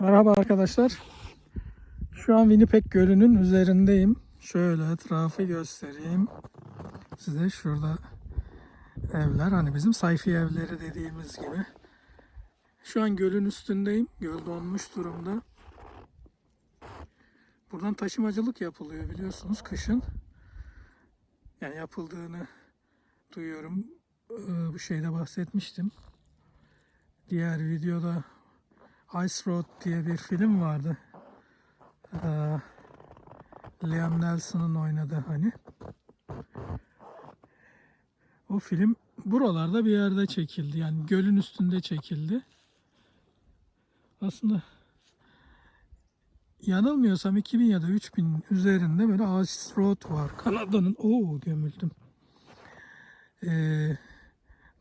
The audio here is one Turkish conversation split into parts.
Merhaba arkadaşlar. Şu an Winnipeg Gölü'nün üzerindeyim. Şöyle etrafı göstereyim. Size şurada evler hani bizim sayfi evleri dediğimiz gibi. Şu an gölün üstündeyim. Göl donmuş durumda. Buradan taşımacılık yapılıyor biliyorsunuz kışın. Yani yapıldığını duyuyorum. Ee, Bu şeyde bahsetmiştim. Diğer videoda Ice Road diye bir film vardı. Ee, Liam Neeson'ın oynadığı hani. O film buralarda bir yerde çekildi. Yani gölün üstünde çekildi. Aslında yanılmıyorsam 2000 ya da 3000 üzerinde böyle Ice Road var. Kanada'nın o gömüldüm. Ee,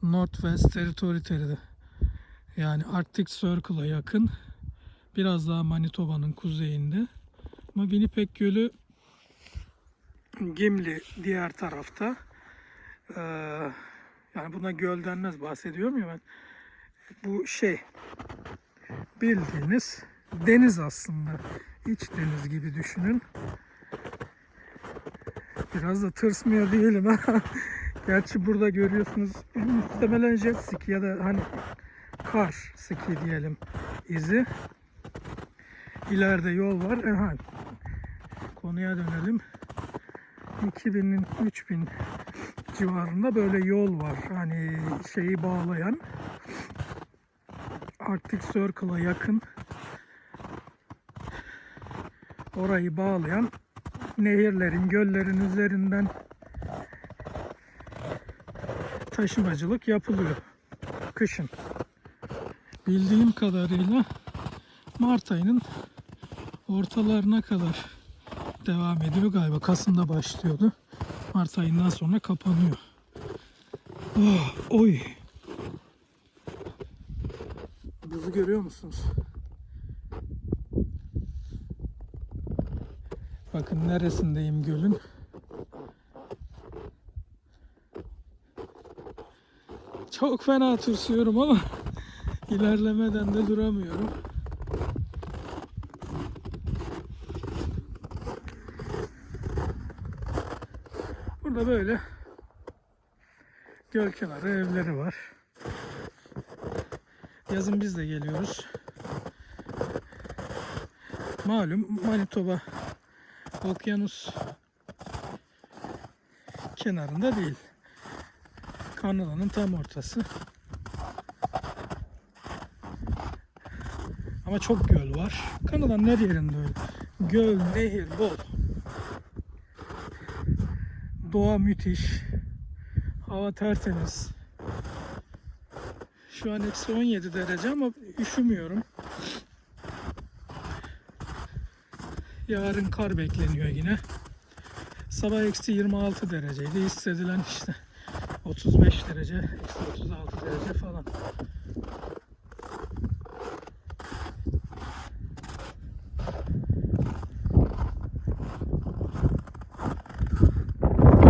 Northwest Territory'de yani Arctic Circle'a yakın. Biraz daha Manitoba'nın kuzeyinde. Ama Winnipeg Gölü Gimli diğer tarafta. Ee, yani buna göl denmez bahsediyorum ya ben. Bu şey bildiğiniz deniz aslında. İç deniz gibi düşünün. Biraz da tırsmıyor değilim. Gerçi burada görüyorsunuz muhtemelen jet ski ya da hani kar ski diyelim izi. İleride yol var. Aha, konuya dönelim. 2000'in 3000 civarında böyle yol var. Hani şeyi bağlayan Arctic Circle'a yakın orayı bağlayan nehirlerin, göllerin üzerinden taşımacılık yapılıyor kışın. Bildiğim kadarıyla Mart ayının ortalarına kadar devam ediyor galiba. Kasım'da başlıyordu. Mart ayından sonra kapanıyor. Oh, oy. Buzu görüyor musunuz? Bakın neresindeyim gölün. Çok fena tırsıyorum ama ilerlemeden de duramıyorum. Burada böyle göl kenarı evleri var. Yazın biz de geliyoruz. Malum Manitoba okyanus kenarında değil. Kanada'nın tam ortası. Ama çok göl var. Kanada'nın her yerinde öyle. Göl, nehir bol. Doğa müthiş. Hava tertemiz. Şu an eksi 17 derece ama üşümüyorum. Yarın kar bekleniyor yine. Sabah eksi 26 dereceydi. Hissedilen işte 35 derece, eksi 36 derece falan.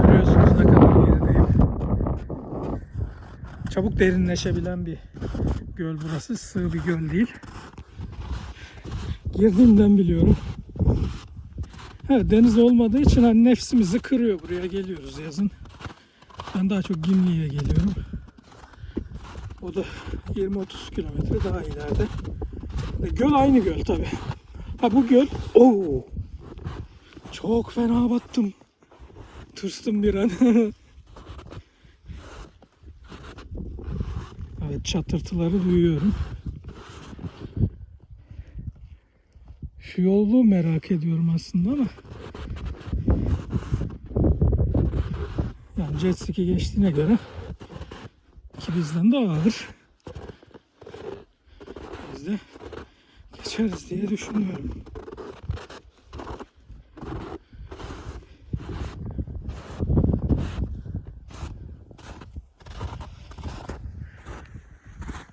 Görüyorsunuz ne kadar gerideyim. Çabuk derinleşebilen bir göl burası. Sığ bir göl değil. Girdiğimden biliyorum. Evet, deniz olmadığı için hani nefsimizi kırıyor buraya geliyoruz yazın. Ben daha çok Gimli'ye geliyorum. O da 20-30 kilometre daha ileride. E, göl aynı göl tabi. Ha bu göl. Oo. Çok fena battım. Tırstım bir an. çatırtıları duyuyorum. Şu yolu merak ediyorum aslında ama yani jet ski geçtiğine göre ki bizden daha ağır. Biz de geçeriz diye düşünüyorum.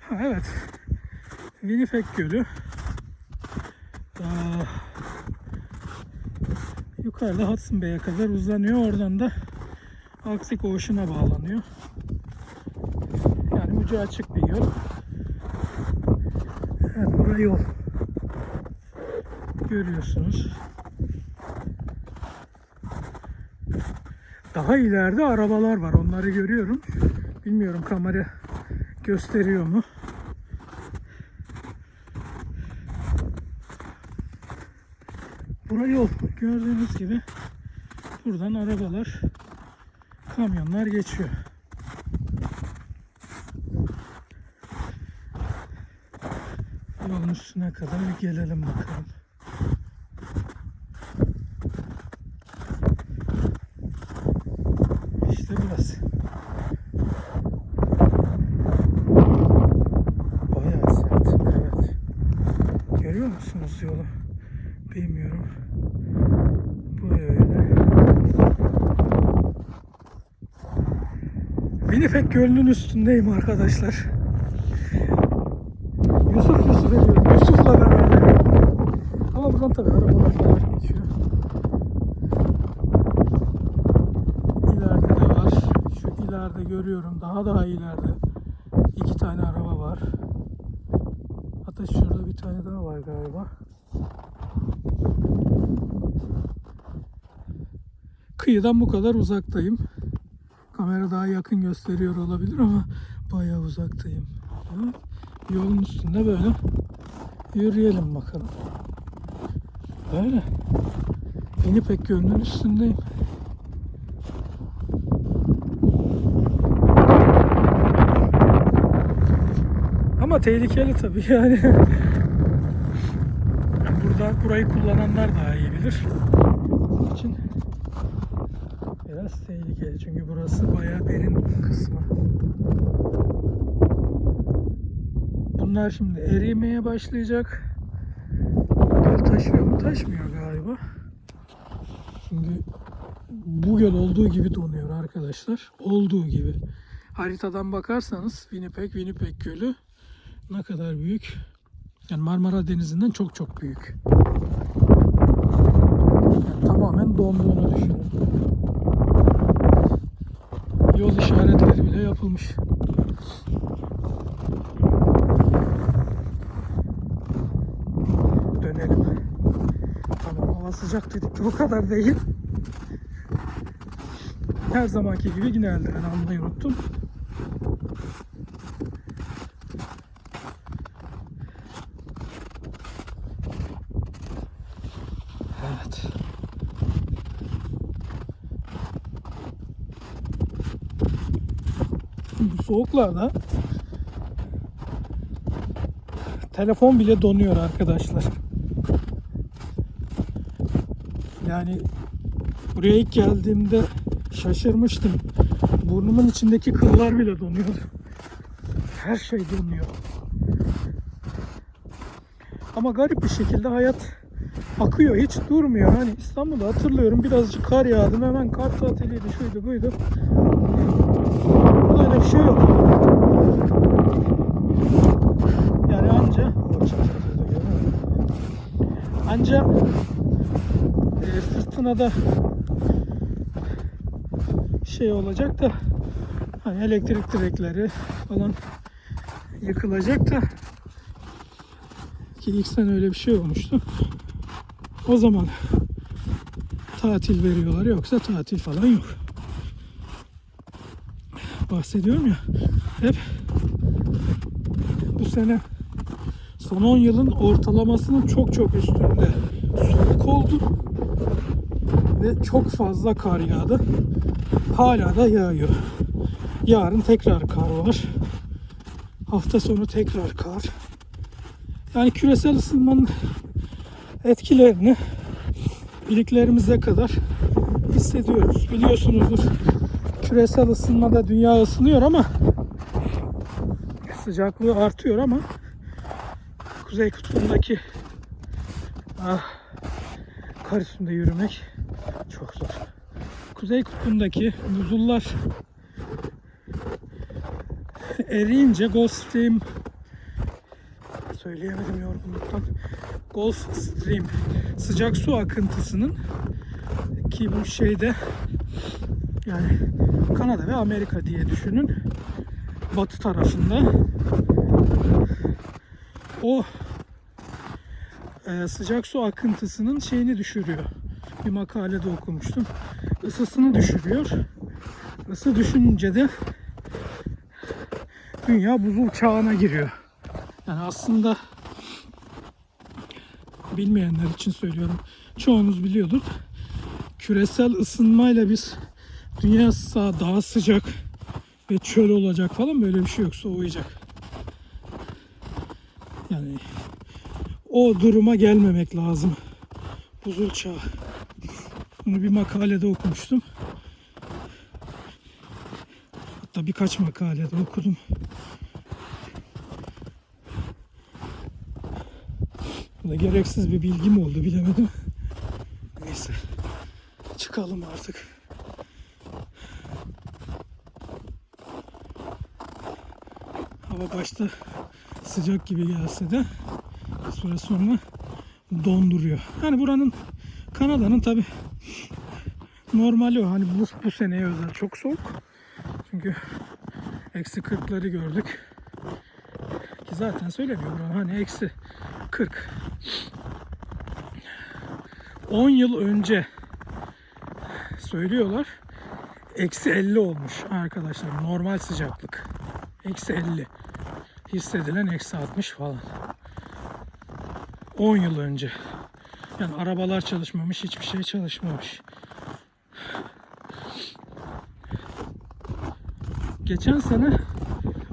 Ha, evet. Winnipeg Gölü. Aa, yukarıda Hudson Bay'e kadar uzanıyor. Oradan da Arctic Ocean'a bağlanıyor. Yani ucu açık bir yol. Evet, burası yol. görüyorsunuz. Daha ileride arabalar var. Onları görüyorum. Bilmiyorum kamera gösteriyor mu? Burası yol. Gördüğünüz gibi buradan arabalar, kamyonlar geçiyor. Yolun üstüne kadar bir gelelim bakalım. İşte burası. Bayağı asfalt. Evet. Görüyor musunuz yolu? Bilmiyorum. Bu öyle. Winnipeg Gölü'nün üstündeyim arkadaşlar. Yusuf Yusuf ediyorum. Yusuf'la beraber. Ama buradan tabii arabalar falan geçiyor. İleride de var. Şu ileride görüyorum. Daha daha ileride. iki tane araba var. Hatta şurada bir tane daha var galiba. Kıyıdan bu kadar uzaktayım. Kamera daha yakın gösteriyor olabilir ama bayağı uzaktayım. Evet. Yolun üstünde böyle yürüyelim bakalım. Böyle. Winnipeg Gölü'nün üstündeyim. Ama tehlikeli tabii yani. Burada burayı kullananlar daha iyi bilir. Biraz tehlikeli çünkü burası bayağı derin kısmı. Bunlar şimdi erimeye başlayacak. Göl taşıyor mu? Taşmıyor galiba. Çünkü bu göl olduğu gibi donuyor arkadaşlar. Olduğu gibi. Haritadan bakarsanız Winnipeg, Winnipeg Gölü ne kadar büyük. Yani Marmara Denizi'nden çok çok büyük. Yani tamamen donduğunu düşünün. Yol işaretleri bile yapılmış. Dönelim. Tamam hava sıcak dedik de o kadar değil. Her zamanki gibi yine eldiven almayı unuttum. Evet. Bu soğuklarda telefon bile donuyor arkadaşlar. Yani buraya ilk geldiğimde şaşırmıştım. Burnumun içindeki kıllar bile donuyordu. Her şey donuyor. Ama garip bir şekilde hayat akıyor hiç durmuyor. Hani İstanbul'da hatırlıyorum birazcık kar yağdı hemen kar tatiliydi şuydu buydu. Bir şey yok. Yani anca anca e, fırtınada şey olacak da hani elektrik direkleri falan yıkılacak da ki ilk sene öyle bir şey olmuştu. O zaman tatil veriyorlar yoksa tatil falan yok. Bahsediyorum ya hep bu sene son 10 yılın ortalamasının çok çok üstünde soğuk oldu ve çok fazla kar yağdı. Hala da yağıyor. Yarın tekrar kar var. Hafta sonu tekrar kar. Yani küresel ısınmanın etkilerini iliklerimize kadar hissediyoruz. Biliyorsunuzdur küresel ısınmada dünya ısınıyor ama sıcaklığı artıyor ama Kuzey Kutbu'ndaki ah, kar üstünde yürümek çok zor. Kuzey Kutbu'ndaki buzullar eriyince Gulf Stream söyleyemedim yorgunluktan. Gulf Stream sıcak su akıntısının ki bu şeyde yani Kanada ve Amerika diye düşünün. Batı tarafında o e, sıcak su akıntısının şeyini düşürüyor. Bir makalede okumuştum. Isısını düşürüyor. Isı düşünce de dünya buzul çağına giriyor. Yani aslında bilmeyenler için söylüyorum. Çoğunuz biliyordur. Küresel ısınmayla biz dünya sa- daha sıcak ve çöl olacak falan böyle bir şey yok. Soğuyacak. Yani o duruma gelmemek lazım. Buzul çağı. Bunu bir makalede okumuştum. Hatta birkaç makalede okudum. Bu da gereksiz bir bilgim oldu bilemedim. Neyse. Çıkalım artık. Hava başta sıcak gibi gelse de bir süre sonra donduruyor. Hani buranın Kanada'nın tabi normali o. Hani bu, bu seneye özel çok soğuk. Çünkü eksi 40'ları gördük. Ki zaten söylemiyor buranın hani eksi 40. 10 yıl önce söylüyorlar. Eksi 50 olmuş arkadaşlar. Normal sıcaklık. Eksi 50. Hissedilen eksi 60 falan. 10 yıl önce. Yani arabalar çalışmamış, hiçbir şey çalışmamış. Geçen sene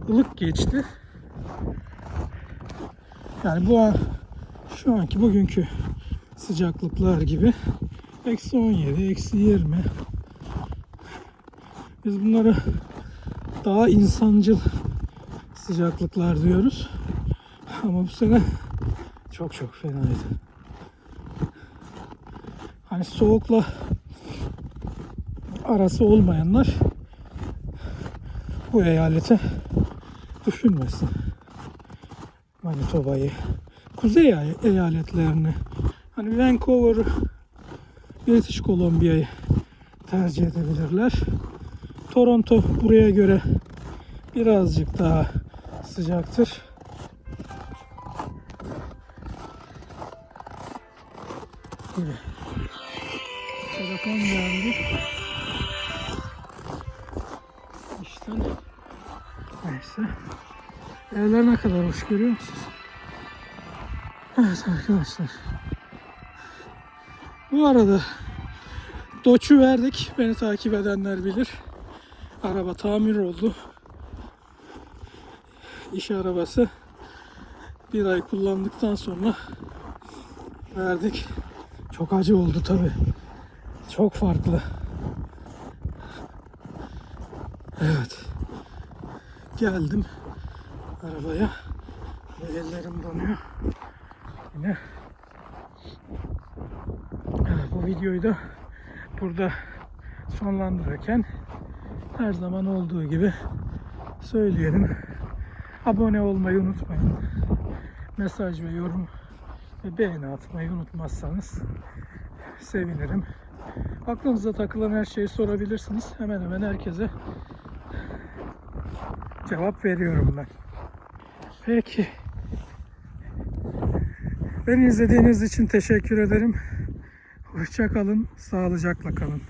ılık geçti. Yani bu an şu anki bugünkü sıcaklıklar gibi eksi 17, eksi 20. Biz bunları daha insancıl sıcaklıklar diyoruz. Ama bu sene çok çok fenaydı. Hani soğukla arası olmayanlar bu eyalete düşünmesin. Manitoba'yı, kuzey ey- eyaletlerini, hani Vancouver, British Columbia'yı tercih edebilirler. Toronto buraya göre birazcık daha sıcaktır. Telefon geldi. İşten neyse. Evler ne kadar hoş görüyor musunuz? Evet arkadaşlar. Bu arada Doç'u verdik. Beni takip edenler bilir. Araba tamir oldu. İş arabası. Bir ay kullandıktan sonra verdik. Çok acı oldu tabi. Çok farklı. Evet. Geldim arabaya. Ellerim donuyor. Yine Evet, bu videoyu da burada sonlandırırken her zaman olduğu gibi söyleyelim. Abone olmayı unutmayın. Mesaj ve yorum ve beğeni atmayı unutmazsanız sevinirim. Aklınıza takılan her şeyi sorabilirsiniz. Hemen hemen herkese cevap veriyorum ben. Peki. Beni izlediğiniz için teşekkür ederim. Hoşça kalın, sağlıcakla kalın.